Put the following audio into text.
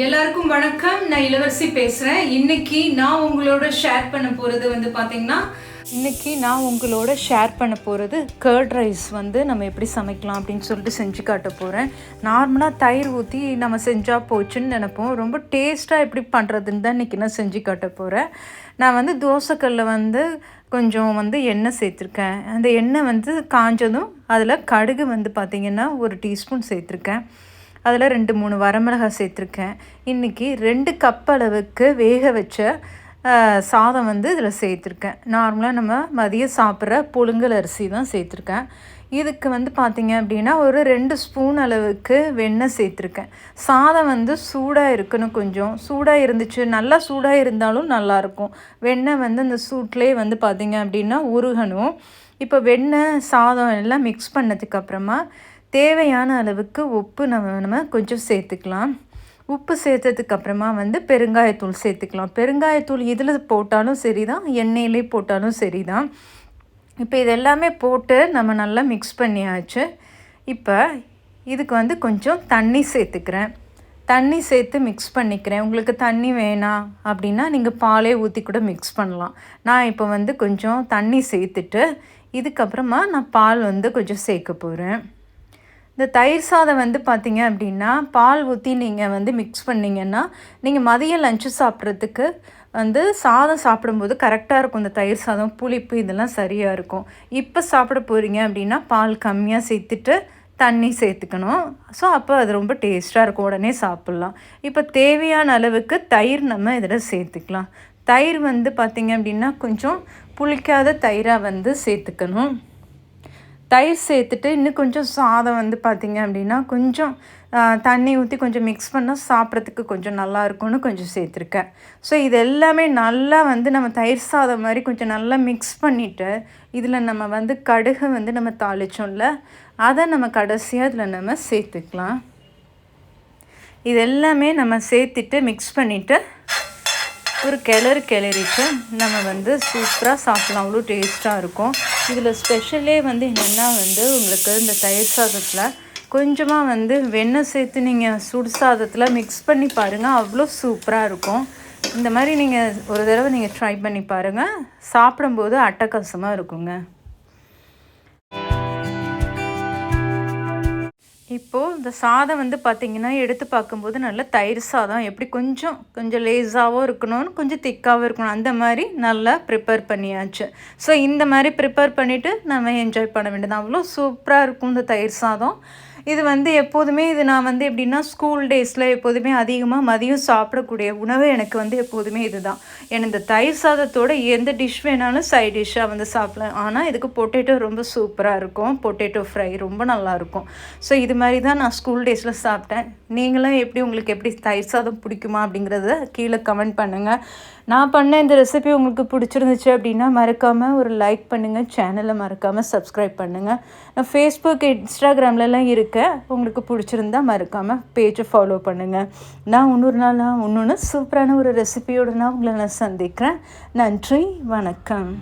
எல்லாருக்கும் வணக்கம். நான் இளவரசி பேசுகிறேன் இன்னைக்கு நான் உங்களோட ஷேர் பண்ண போகிறது வந்து பார்த்திங்கன்னா இன்னைக்கு நான் உங்களோட ஷேர் பண்ண போகிறது கர்ட் ரைஸ் வந்து நம்ம எப்படி சமைக்கலாம் அப்படின்னு சொல்லிட்டு செஞ்சு காட்ட போகிறேன் நார்மலாக தயிர் ஊற்றி நம்ம செஞ்சால் போச்சுன்னு நினைப்போம். ரொம்ப டேஸ்ட்டாக எப்படி பண்ணுறதுன்னு தான் இன்றைக்கி நான் செஞ்சு காட்ட போகிறேன் நான் வந்து தோசைக்கல்லில் வந்து கொஞ்சம் வந்து எண்ணெய் சேர்த்துருக்கேன். அந்த எண்ணெய் வந்து காஞ்சதும் அதில் கடுகு வந்து பார்த்திங்கன்னா ஒரு டீஸ்பூன் சேர்த்துருக்கேன். அதில் ரெண்டு மூணு வரமிளகாய் சேர்த்துருக்கேன். இன்றைக்கி ரெண்டு கப் அளவுக்கு வேக வச்ச சாதம் வந்து இதில் சேர்த்துருக்கேன். நார்மலாக நம்ம மதியம் சாப்பிட்ற புழுங்கல் அரிசி தான் சேர்த்துருக்கேன். இதுக்கு வந்து பார்த்திங்க அப்படின்னா ஒரு ரெண்டு ஸ்பூன் அளவுக்கு வெண்ணெய் சேர்த்துருக்கேன். சாதம் வந்து சூடாக இருக்கணும் கொஞ்சம். சூடாக இருந்துச்சு நல்லா சூடாக இருந்தாலும் நல்லாயிருக்கும். வெண்ணெய் வந்து அந்த சூட்லேயே வந்து பார்த்திங்க அப்படின்னா உருகணும். இப்போ வெண்ணெய் சாதம் எல்லாம் மிக்ஸ் பண்ணதுக்கப்புறமா தேவையான அளவுக்கு உப்பு நம்ம நம்ம கொஞ்சம் சேர்த்துக்கலாம். உப்பு சேர்த்ததுக்கு அப்புறமா வந்து பெருங்காயத்தூள் சேர்த்துக்கலாம். பெருங்காயத்தூள் இதில் போட்டாலும் சரி தான் எண்ணெயிலே போட்டாலும் சரி தான் இப்போ இது எல்லாமே போட்டு நம்ம நல்லா மிக்ஸ் பண்ணியாச்சு. இப்போ இதுக்கு வந்து கொஞ்சம் தண்ணி சேர்த்துக்கிறேன். தண்ணி சேர்த்து மிக்ஸ் பண்ணிக்கிறேன். உங்களுக்கு தண்ணி வேணாம் அப்படின்னா நீங்கள் பாலே ஊற்றி கூட மிக்ஸ் பண்ணலாம். நான் இப்போ வந்து கொஞ்சம் தண்ணி சேர்த்துட்டு இதுக்கப்புறமா நான் பால் வந்து கொஞ்சம் சேர்க்க போகிறேன் இந்த தயிர் சாதம் வந்து பார்த்திங்க அப்படின்னா பால் ஊற்றி நீங்கள் வந்து மிக்ஸ் பண்ணிங்கன்னா நீங்கள் மதியம் லஞ்சு சாப்பிட்றதுக்கு வந்து சாதம் சாப்பிடும்போது கரெக்டாக இருக்கும். இந்த தயிர் சாதம் புளிப்பு இதெல்லாம் சரியாக இருக்கும். இப்போ சாப்பிட போகிறீங்க அப்படின்னா பால் கம்மியாக சேர்த்துட்டு தண்ணி சேர்த்துக்கணும். ஸோ அப்போ அது ரொம்ப டேஸ்ட்டாக இருக்கும். உடனே சாப்பிட்லாம். இப்போ தேவையான அளவுக்கு தயிர் நம்ம இதில் சேர்த்துக்கலாம். தயிர் வந்து பார்த்திங்க அப்படின்னா கொஞ்சம் புளிக்காத தயிராக வந்து சேர்த்துக்கணும். தயிர் சேர்த்துட்டு இன்னும் கொஞ்சம் சாதம் வந்து பார்த்திங்க அப்படின்னா கொஞ்சம் தண்ணி ஊற்றி கொஞ்சம் மிக்ஸ் பண்ணால் சாப்பிட்றதுக்கு கொஞ்சம் நல்லா இருக்கும்னு கொஞ்சம் சேர்த்துருக்கேன். ஸோ இது எல்லாமே நல்லா வந்து நம்ம தயிர் சாதம் மாதிரி கொஞ்சம் நல்லா மிக்ஸ் பண்ணிவிட்டு இதில் நம்ம வந்து கடுகு வந்து நம்ம தாளிச்சோம்ல அதை நம்ம கடைசியாக இதில் நம்ம சேர்த்துக்கலாம். இது எல்லாமே நம்ம சேர்த்துட்டு மிக்ஸ் பண்ணிவிட்டு ஒரு கிளறு கிளறிட்டு நம்ம வந்து சூப்பராக சாப்பிட்லாம். அவ்வளோ டேஸ்ட்டாக இருக்கும். இதில் ஸ்பெஷலே வந்து என்னென்னா வந்து உங்களுக்கு இந்த தயிர் சாதத்தில் கொஞ்சமாக வந்து வெண்ணெய் சேர்த்து நீங்கள் சுடு சாதத்தில் மிக்ஸ் பண்ணி பாருங்கள் அவ்வளோ சூப்பராக இருக்கும். இந்த மாதிரி நீங்கள் ஒரு தடவை நீங்கள் ட்ரை பண்ணி பாருங்கள் சாப்பிடும்போது அட்டகாசமாக இருக்குங்க. இப்போது இந்த சாதம் வந்து பார்த்திங்கன்னா எடுத்து பார்க்கும்போது நல்ல தயிர் சாதம். எப்படி கொஞ்சம் கொஞ்சம் லேஸாகவும் இருக்கணும்னு கொஞ்சம் திக்காகவும் இருக்கணும். அந்த மாதிரி நல்லா ப்ரிப்பேர் பண்ணியாச்சு. ஸோ இந்த மாதிரி ப்ரிப்பேர் பண்ணிவிட்டு நம்ம என்ஜாய் பண்ண வேண்டியது அவ்வளோ சூப்பராக இருக்கும் இந்த தயிர் சாதம். இது வந்து எப்போதுமே இது நான் வந்து எப்படின்னா ஸ்கூல் டேஸில் எப்போதுமே அதிகமாக மதியம் சாப்பிடக்கூடிய உணவு எனக்கு வந்து எப்போதுமே இதுதான். எனக்கு இந்த தயிர் சாதத்தோட எந்த டிஷ் வேணாலும் சைட் டிஷ்ஷாக வந்து சாப்பிடலாம். ஆனால் இதுக்கு பொட்டேட்டோ ரொம்ப சூப்பராக இருக்கும். பொட்டேட்டோ ஃப்ரை ரொம்ப நல்லாயிருக்கும் ஸோ இது மாதிரி தான் நான் ஸ்கூல் டேஸில் சாப்பிட்டேன். நீங்களும் எப்படி உங்களுக்கு எப்படி தயிர் சாதம் பிடிக்குமா அப்படிங்கிறத கீழே கமெண்ட் பண்ணுங்கள் நான் பண்ண இந்த ரெசிபி உங்களுக்கு பிடிச்சிருந்துச்சு அப்படின்னா மறக்காமல் ஒரு லைக் பண்ணுங்கள் சேனலை மறக்காமல் சப்ஸ்கிரைப் பண்ணுங்கள் நான் ஃபேஸ்புக் இன்ஸ்டாகிராம்லலாம் இருக்கேன் உங்களுக்கு பிடிச்சிருந்தா மறக்காமல் பேஜை ஃபாலோ பண்ணுங்கள் நான் இன்னொரு நாள் நான் இன்னொன்று சூப்பரான ஒரு ரெசிபியோடு நான் உங்களை நான் சந்திக்கிறேன். நன்றி வணக்கம்.